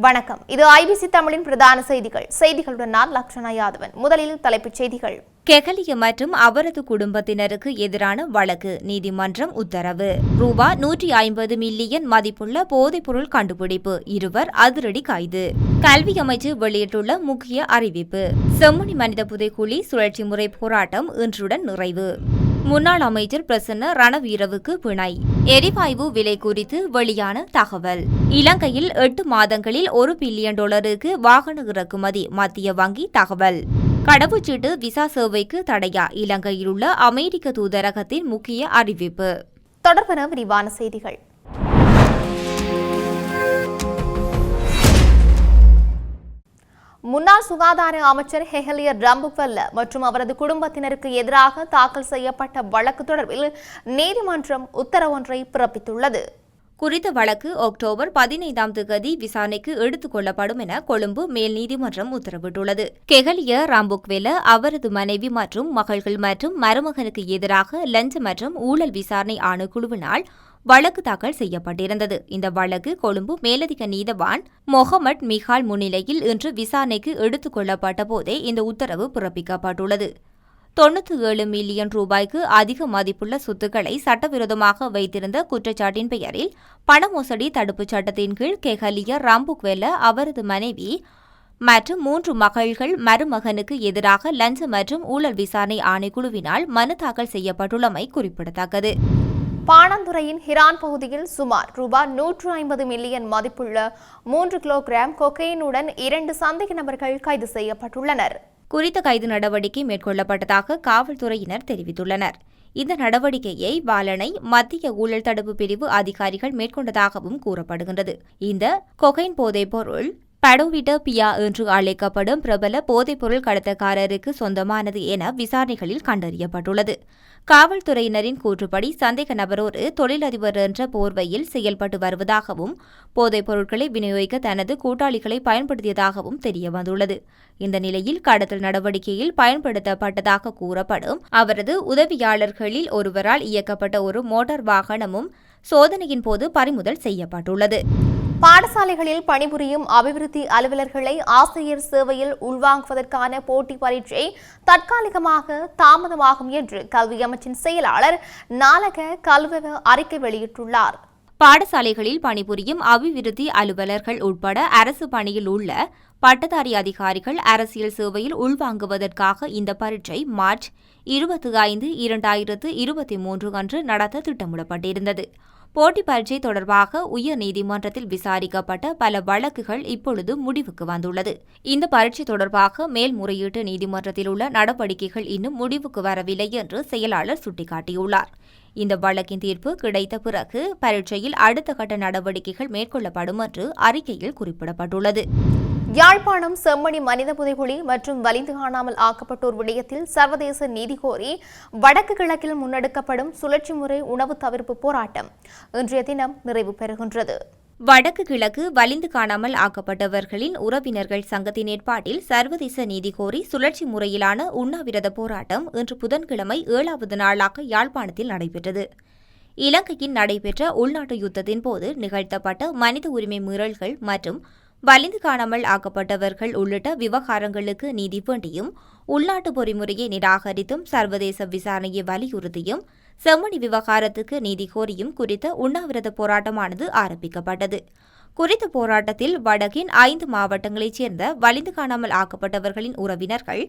வணக்கம். இது ஐபிசி தமிழின் பிரதான செய்திகள். செய்திகளுடன் நான் லக்ஷனா யாதவன். முதலில் தலைப்புச் செய்திகள். கெகலிய மற்றும் அவரது குடும்பத்தினருக்கு எதிரான வழக்கு. நீதிமன்றம் உத்தரவு. ரூபா நூற்றி ஐம்பது மில்லியன் மதிப்புள்ள போதைப்பொருள் கண்டுபிடிப்பு. இருவர் அதிரடி கைது. கல்வி அமைச்சு வெளியிட்டுள்ள முக்கிய அறிவிப்பு. செம்மணி மனித புதைக்குழி சுழற்சி முறை போராட்டம் இன்றுடன் நிறைவு. முன்னாள் அமைச்சர் பிரசன்ன ரணவீரவுக்கு பிணை. எரிவாயு விலை குறித்து வெளியான தகவல். இலங்கையில் எட்டு மாதங்களில் ஒரு பில்லியன் டாலருக்கு வாகன இறக்குமதி மத்திய வங்கி தகவல். கடவுச்சீட்டு விசா சேவைக்கு தடையா? இலங்கையில் உள்ள அமெரிக்க தூதரகத்தின் முக்கிய அறிவிப்பு. தொடர்பான விரிவான செய்திகள். முன்னாள் சுகாதார அமைச்சர் ஹெஹலியர் ரம்புவல்ல மற்றும் அவரது குடும்பத்தினருக்கு எதிராக தாக்கல் செய்யப்பட்ட வழக்கு தொடர்பில் நீதிமன்றம் உத்தரவொன்றை பிறப்பித்துள்ளது. குறித்த வழக்கு அக்டோபர் பதினைந்தாம் தேதி விசாரணைக்கு எடுத்துக் கொள்ளப்படும் என கொழும்பு மேல் நீதிமன்றம் உத்தரவிட்டுள்ளது. கெகலிய ராம்புக்வெல அவரது மனைவி மற்றும் மகள்கள் மற்றும் மருமகனுக்கு எதிராக லஞ்ச மற்றும் ஊழல் விசாரணை ஆணைக்குழுவினால் வழக்கு தாக்கல் செய்யப்பட்டிருந்தது. இந்த வழக்கு கொழும்பு மேலதிக நீதவான் மொஹமட் மிகால் முன்னிலையில் இன்று விசாரணைக்கு எடுத்துக் கொள்ளப்பட்ட போதே இந்த உத்தரவு பிறப்பிக்கப்பட்டுள்ளது. தொண்ணூற்றி ஏழு மில்லியன் ரூபாய்க்கு அதிக மதிப்புள்ள சொத்துக்களை சட்டவிரோதமாக வைத்திருந்த குற்றச்சாட்டின் பெயரில் பண மோசடி தடுப்புச் சட்டத்தின் கீழ் கெஹலிய ராம்புக்வெல்ல அவரது மனைவி மற்றும் மூன்று மகள்கள் மருமகனுக்கு எதிராக லஞ்ச மற்றும் ஊழல் விசாரணை ஆணைக்குழுவினால் மனு தாக்கல் செய்யப்பட்டுள்ளமை குறிப்பிடத்தக்கது. பாணந்துறையின் ஹிரான் பகுதியில் சுமார் ரூபாய் நூற்று ஐம்பது மில்லியன் மதிப்புள்ள மூன்று கிலோகிராம் கொக்கையினுடன் இரண்டு சந்தேக நபர்கள் கைது செய்யப்பட்டுள்ளனர். குறித்த கைது நடவடிக்கை மேற்கொள்ளப்பட்டதாக காவல்துறையினர் தெரிவித்துள்ளனர். இந்த நடவடிக்கையை பாலனை மத்திய ஊழல் தடுப்பு பிரிவு அதிகாரிகள் மேற்கொண்டதாகவும் கூறப்படுகின்றது. இந்த கொகைன் போதைப் பொருள் படோவிட்ட பியா என்று அழைக்கப்படும் பிரபல போதைப்பொருள் கடத்தக்காரருக்கு சொந்தமானது என விசாரணைகளில் கண்டறியப்பட்டுள்ளது. காவல்துறையினரின் கூற்றுப்படி சந்தேக நபரோடு தொழிலதிபர் என்ற போர்வையில் செயல்பட்டு வருவதாகவும் போதைப் பொருட்களை விநியோகிக்க தனது கூட்டாளிகளை பயன்படுத்தியதாகவும் தெரியவந்துள்ளது. இந்த நிலையில் கடத்தல் நடவடிக்கையில் பயன்படுத்தப்பட்டதாக கூறப்படும் அவரது உதவியாளர்களில் ஒருவரால் இயக்கப்பட்ட ஒரு மோட்டார் வாகனமும் சோதனையின் போது பறிமுதல் செய்யப்பட்டுள்ளது. பாடசாலைகளில் பணிபுரியும் அபிவிருத்தி அலுவலர்களை ஆசிரியர் சேவையில் உள்வாங்குவதற்கான போட்டி பரீட்சை தற்காலிகமாக தாமதமாகும் என்று கல்வி அமைச்சின் செயலாளர் நாளக கல்வி அறிக்கை வெளியிட்டுள்ளார். பாடசாலைகளில் பணிபுரியும் அபிவிருத்தி அலுவலர்கள் உட்பட அரசு பணியில் உள்ள பட்டதாரி அதிகாரிகள் அரசியல் சேவையில் உள்வாங்குவதற்காக இந்த பரீட்சை மார்ச் இருபத்தி ஐந்து இரண்டாயிரத்து இருபத்தி மூன்று அன்று நடத்த திட்டமிடப்பட்டிருந்தது. போட்டி பரீட்சை தொடர்பாக உயர் நீதிமன்றத்தில் விசாரிக்கப்பட்ட பல வழக்குகள் இப்பொழுது முடிவுக்கு வந்துள்ளது. இந்த பரீட்சை தொடர்பாக மேல்முறையீட்டு நீதிமன்றத்தில் உள்ள நடவடிக்கைகள் இன்னும் முடிவுக்கு வரவில்லை என்று செயலாளர் சுட்டிக்காட்டியுள்ளார். இந்த வழக்கின் தீர்ப்பு கிடைத்த பிறகு பரீட்சையில் அடுத்த கட்ட நடவடிக்கைகள் மேற்கொள்ளப்படும் என்று அறிக்கையில் குறிப்பிடப்பட்டுள்ளது. யாழ்ப்பாணம் செம்மணி மனித புதைகுழி மற்றும் வலிந்து காணாமல் ஆக்கப்பட்டோர் விடயத்தில் சர்வதேச நீதி கோரி வடக்கு கிழக்கில் முன்னெடுக்கப்படும் சுழற்சி முறை உணவு தவிர்ப்பு போராட்டம் இன்றைய தினம் நிறைவு பெறுகின்றது. வடக்கு கிழக்கு வலிந்து காணாமல் ஆக்கப்பட்டவர்களின் உறவினர்கள் சங்கத்தின் ஏற்பாட்டில் சர்வதேச நீதி கோரி சுழற்சி முறையிலான உண்ணாவிரத போராட்டம் இன்று புதன்கிழமை ஏழாவது நாளாக யாழ்ப்பாணத்தில் நடைபெற்றது. இலங்கையில் நடைபெற்ற உள்நாட்டு யுத்தத்தின் போது நிகழ்த்தப்பட்ட மனித உரிமை மீறல்கள் மற்றும் வலிந்து காணாமல் ஆக்கப்பட்டவர்கள் உள்ளிட்ட விவகாரங்களுக்கு நீதி வேண்டியும் உள்நாட்டு பொறிமுறையை நிராகரித்தும் சர்வதேச விசாரணையை வலியுறுத்தியும் செம்மணி விவகாரத்துக்கு நீதி கோரியும் குறித்த உண்ணாவிரத போராட்டமானது ஆரம்பிக்கப்பட்டது. குறித்த போராட்டத்தில் வடக்கின் ஐந்து மாவட்டங்களைச் சேர்ந்த வலிந்து காணாமல் ஆக்கப்பட்டவர்களின் உறவினர்கள்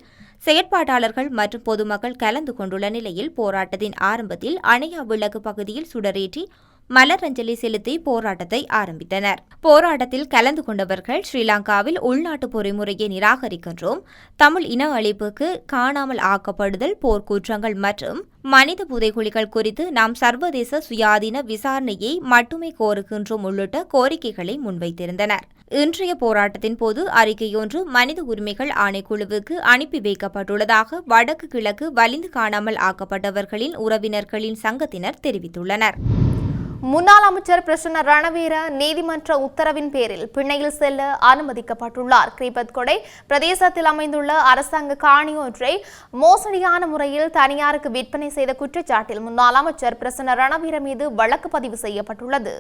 செயற்பாட்டாளர்கள் மற்றும் பொதுமக்கள் கலந்து கொண்டுள்ள நிலையில் போராட்டத்தின் ஆரம்பத்தில் அணையா விளக்கு பகுதியில் சுடரேற்றி மலரஞ்சலி செலுத்தி போராட்டத்தை ஆரம்பித்தனர். போராட்டத்தில் கலந்து கொண்டவர்கள் ஸ்ரீலங்காவில் உள்நாட்டு பொறிமுறையை நிராகரிக்கின்றோம். தமிழ் இன அழிப்புக்கு காணாமல் ஆக்கப்படுதல் போர்க்குற்றங்கள் மற்றும் மனித புதைகுழிகள் குறித்து நாம் சர்வதேச சுயாதீன விசாரணையை மட்டுமே கோருகின்றோம் உள்ளிட்ட கோரிக்கைகளை முன்வைத்திருந்தனர். இன்றைய போராட்டத்தின் போது அறிக்கையொன்று மனித உரிமைகள் ஆணைக்குழுவுக்கு அனுப்பி வைக்கப்பட்டுள்ளதாக வடக்கு கிழக்கு வலிந்து காணாமல் ஆக்கப்பட்டவர்களின் உறவினர்களின் சங்கத்தினர் தெரிவித்துள்ளனர். முன்னாள் அமைச்சர் பிரசன்ன ரணவீர நீதிமன்ற உத்தரவின் பேரில் பிணையில் செல்ல அனுமதிக்கப்பட்டுள்ளார். கிரிபத் கொடை பிரதேசத்தில் அமைந்துள்ள அரசாங்க காணி ஒன்றை மோசடியான முறையில் தனியாருக்கு விற்பனை செய்த குற்றச்சாட்டில் முன்னாள் அமைச்சர் பிரசன்ன ரணவீர மீது வழக்கு பதிவு செய்யப்பட்டுள்ளது.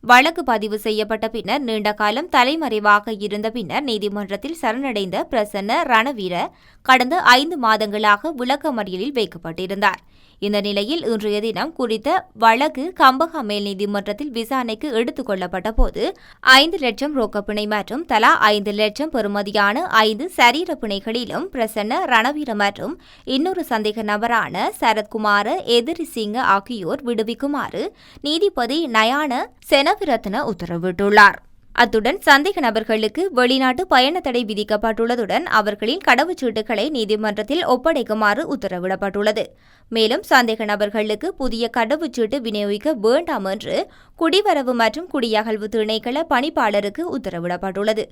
வழக்கு பதிவு செய்யப்பட்ட பின்னர் நீண்ட காலம் தலைமறைவாக இருந்த பின்னர் நீதிமன்றத்தில் சரணடைந்த பிரசன்ன ரணவீர கடந்த ஐந்து மாதங்களாக விளக்கமறியலில் வைக்கப்பட்டிருந்தார். இந்த நிலையில் இன்றைய தினம் குறித்த வழக்கு கம்பகா மேல் நீதிமன்றத்தில் விசாரணைக்கு எடுத்துக் கொள்ளப்பட்ட போது ஐந்து லட்சம் ரொக்கப்பிணை மற்றும் தலா ஐந்து லட்சம் பெறுமதியான ஐந்து சரீர பிணைகளிலும் பிரசன்ன ரணவீர மற்றும் இன்னொரு சந்தேக நபரான சரத்குமார எதிரி சிங்க ஆகியோர் விடுவிக்குமாறு நீதிபதி நயான செனவிரத்ன உத்தரவிட்டுள்ளார். அத்துடன் சந்தேக நபர்களுக்கு வெளிநாட்டு பயண தடை விதிக்கப்பட்டுள்ளதுடன் அவர்களின் கடவுச்சீட்டுகளை நீதிமன்றத்தில் ஒப்படைக்குமாறு உத்தரவிடப்பட்டுள்ளது. மேலும் சந்தேக நபர்களுக்கு புதிய கடவுச்சீட்டு விநியோகிக்க வேண்டாம் என்று குடிவரவு மற்றும் குடியகழ்வு திணைக்கள பணிப்பாளருக்கு உத்தரவிடப்பட்டுள்ளது.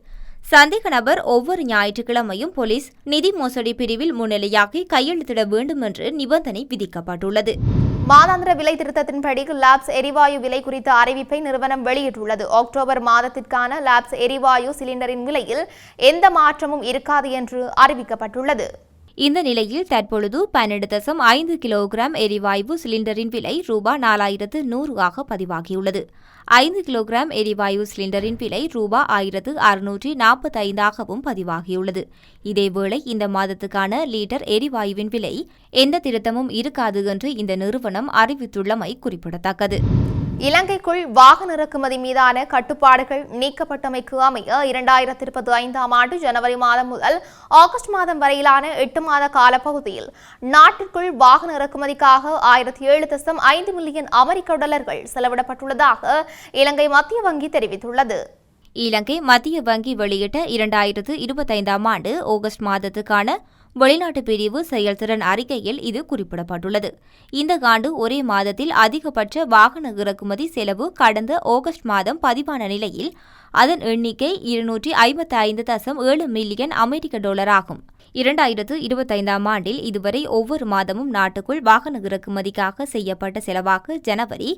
சந்தேக நபர் ஒவ்வொரு ஞாயிற்றுக்கிழமையும் போலீஸ் நிதி மோசடி பிரிவில் முன்னிலையாகி கையெழுத்திட வேண்டும் என்று நிபந்தனை விதிக்கப்பட்டுள்ளது. மாதாந்திர விலை திருத்தத்தின்படி லாப்ஸ் எரிவாயு விலை குறித்த அறிவிப்பை நிறுவனம் வெளியிட்டுள்ளது. அக்டோபர் மாதத்திற்கான லாப்ஸ் எரிவாயு சிலிண்டரின் விலையில் எந்த மாற்றமும் இருக்காது என்று அறிவிக்கப்பட்டுள்ளது. இந்த நிலையில் தற்பொழுது பன்னெண்டு தசம் ஐந்து கிலோகிராம் எரிவாயு சிலிண்டரின் விலை ரூபாய் நாலாயிரத்து நூறு ஆக பதிவாகியுள்ளது. ஐந்து கிலோகிராம் எரிவாயு சிலிண்டரின் விலை ரூபாய் ஆயிரத்து அறுநூற்றி நாற்பத்தைந்தாகவும் பதிவாகியுள்ளது. இதேவேளை இந்த மாதத்துக்கான லீட்டர் எரிவாயுவின் விலை எந்த திருத்தமும் இருக்காது என்று இந்த நிறுவனம் அறிவித்துள்ளமை குறிப்பிடத்தக்கது. இலங்கைக்குள் வாகன இறக்குமதி மீதான கட்டுப்பாடுகள் நீக்கப்பட்டமைக்கு அமைய இரண்டாயிரத்தி இருபத்தி ஐந்தாம் ஆண்டு ஜனவரி மாதம் முதல் ஆகஸ்ட் மாதம் வரையிலான எட்டு மாத காலப்பகுதியில் நாட்டிற்குள் வாகன இறக்குமதிக்காக ஆயிரத்தி ஏழு தசம் ஐந்து மில்லியன் அமெரிக்க டாலர்கள் செலவிடப்பட்டுள்ளதாக இலங்கை மத்திய வங்கி தெரிவித்துள்ளது. இலங்கை மத்திய வங்கி வெளியிட்ட இரண்டாயிரத்து இருபத்தைந்தாம் ஆண்டு ஆகஸ்ட் மாதத்துக்கான வெளிநாட்டு பிரிவு செயல்திறன் அறிக்கையில் இது குறிப்பிடப்பட்டுள்ளது. இந்த ஆண்டு ஒரே மாதத்தில் அதிகபட்ச வாகன இறக்குமதி செலவு கடந்த ஆகஸ்ட் மாதம் பதிவான நிலையில் அதன் எண்ணிக்கை இருநூற்றி ஐம்பத்தி ஐந்து தசம் ஏழு மில்லியன் அமெரிக்க டாலர் ஆகும் இரண்டாயிரத்து இருபத்தைந்தாம் ஆண்டில் இதுவரை ஒவ்வொரு மாதமும் நாட்டுக்குள் வாகன இறக்குமதிக்காக செய்யப்பட்ட செலவாக ஜனவரி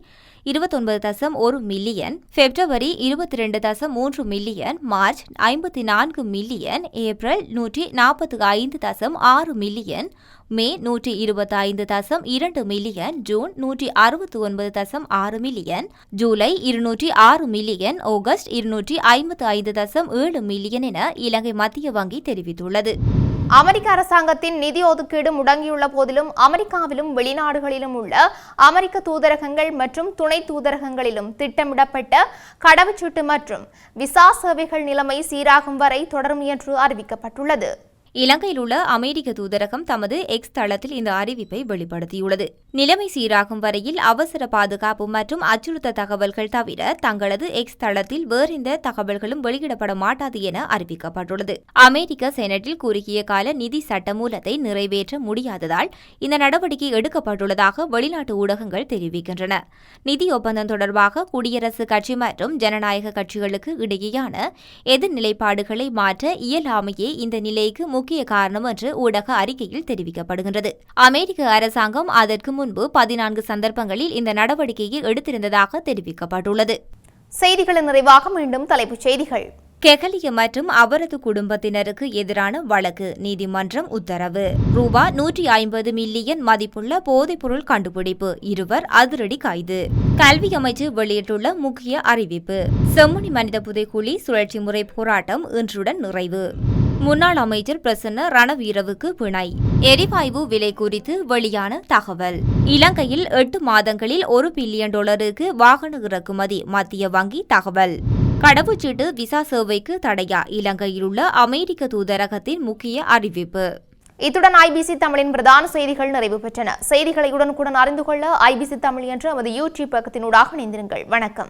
இருபத்தொன்பது தசம் ஒரு மில்லியன் பிப்ரவரி இருபத்தி ரெண்டு தசம் மூன்று மில்லியன் மார்ச் ஐம்பத்தி நான்கு மில்லியன் ஏப்ரல் நூற்றி நாற்பத்தி ஐந்து தசம் ஆறு மில்லியன் மே நூற்றி இருபத்தி ஐந்து தசம் இரண்டு மில்லியன் ஜூன் நூற்றி அறுபத்தி ஒன்பது தசம் ஆறு மில்லியன் ஜூலை இருநூற்றி ஆறு மில்லியன் ஆகஸ்ட் இருநூற்றி ஐம்பத்தி ஐந்து தசம் ஏழு மில்லியன் என இலங்கை மத்திய வங்கி தெரிவித்துள்ளது. அமெரிக்க அரசாங்கத்தின் நிதி ஒதுக்கீடு முடங்கியுள்ள போதிலும் அமெரிக்காவிலும் வெளிநாடுகளிலும் உள்ள அமெரிக்க தூதரகங்கள் மற்றும் துணை தூதரகங்களிலும் திட்டமிடப்பட்ட கடவுச்சீட்டு மற்றும் விசா சேவைகள் நிலைமை சீராகும் வரை தொடரும் என்று அறிவிக்கப்பட்டுள்ளது. இலங்கையில் உள்ள அமெரிக்க தூதரகம் தமது எக்ஸ் தளத்தில் இந்த அறிவிப்பை வெளிப்படுத்தியுள்ளது. நிலைமை சீராகும் வரையில் அவசர பாதுகாப்பு மற்றும் அச்சுறுத்த தகவல்கள் தவிர தங்களது எக்ஸ் தளத்தில் வேறு எந்த தகவல்களும் வெளியிடப்பட மாட்டாது என அறிவிக்கப்பட்டுள்ளது. அமெரிக்க செனட்டில் குறுகிய கால நிதி சட்டமூலத்தை நிறைவேற்ற முடியாததால் இந்த நடவடிக்கை எடுக்கப்பட்டுள்ளதாக வெளிநாட்டு ஊடகங்கள் தெரிவிக்கின்றன. நிதி ஒப்பந்தம் தொடர்பாக குடியரசுக் கட்சி மற்றும் ஜனநாயக கட்சிகளுக்கு இடையேயான எதிர்நிலைப்பாடுகளை மாற்ற இயலாமையே இந்த நிலைக்கு முக்கிய காரணம் என்று ஊடக அறிக்கையில் தெரிவிக்கப்படுகின்றது. அமெரிக்க அரசாங்கம் அதற்கு முன்பு பதினான்கு சந்தர்ப்பங்களில் இந்த நடவடிக்கையை எடுத்திருந்ததாக தெரிவிக்கப்பட்டுள்ளது. செய்திகளின் நிறைவாக மீண்டும் தலைப்புச் செய்திகள். கெகலிய மற்றும் அவரது குடும்பத்தினருக்கு எதிரான வழக்கு நீதிமன்றம் உத்தரவு. ரூபா நூற்றி ஐம்பது மில்லியன் மதிப்புள்ள போதைப்பொருள் கண்டுபிடிப்பு. இருவர் அதிரடி கைது. கல்வி அமைச்சு வெளியிட்டுள்ள முக்கிய அறிவிப்பு. செம்மணி மனித புதைக்குழி சுழற்சி முறை போராட்டம் இன்றுடன் நிறைவு. முன்னாள் அமைச்சர் பிரசன்ன ரணவீரவுக்கு பிணை. எரிவாயு விலை குறித்து வெளியான தகவல். இலங்கையில் எட்டு மாதங்களில் ஒரு பில்லியன் டாலருக்கு வாகன இறக்குமதி மத்திய வங்கி தகவல். கடவுச்சீட்டு விசா சேவைக்கு தடையா? இலங்கையில் உள்ள அமெரிக்க தூதரகத்தின் முக்கிய அறிவிப்பு. இத்துடன் ஐபிசி தமிழின் பிரதான செய்திகள் நிறைவு பெற்றன. செய்திகளை உடனுக்குடன் அறிந்து கொள்ள ஐபிசி தமிழ் என்ற நமது யூடியூப் பக்கத்தினூடாக இணைந்திருங்கள். வணக்கம்.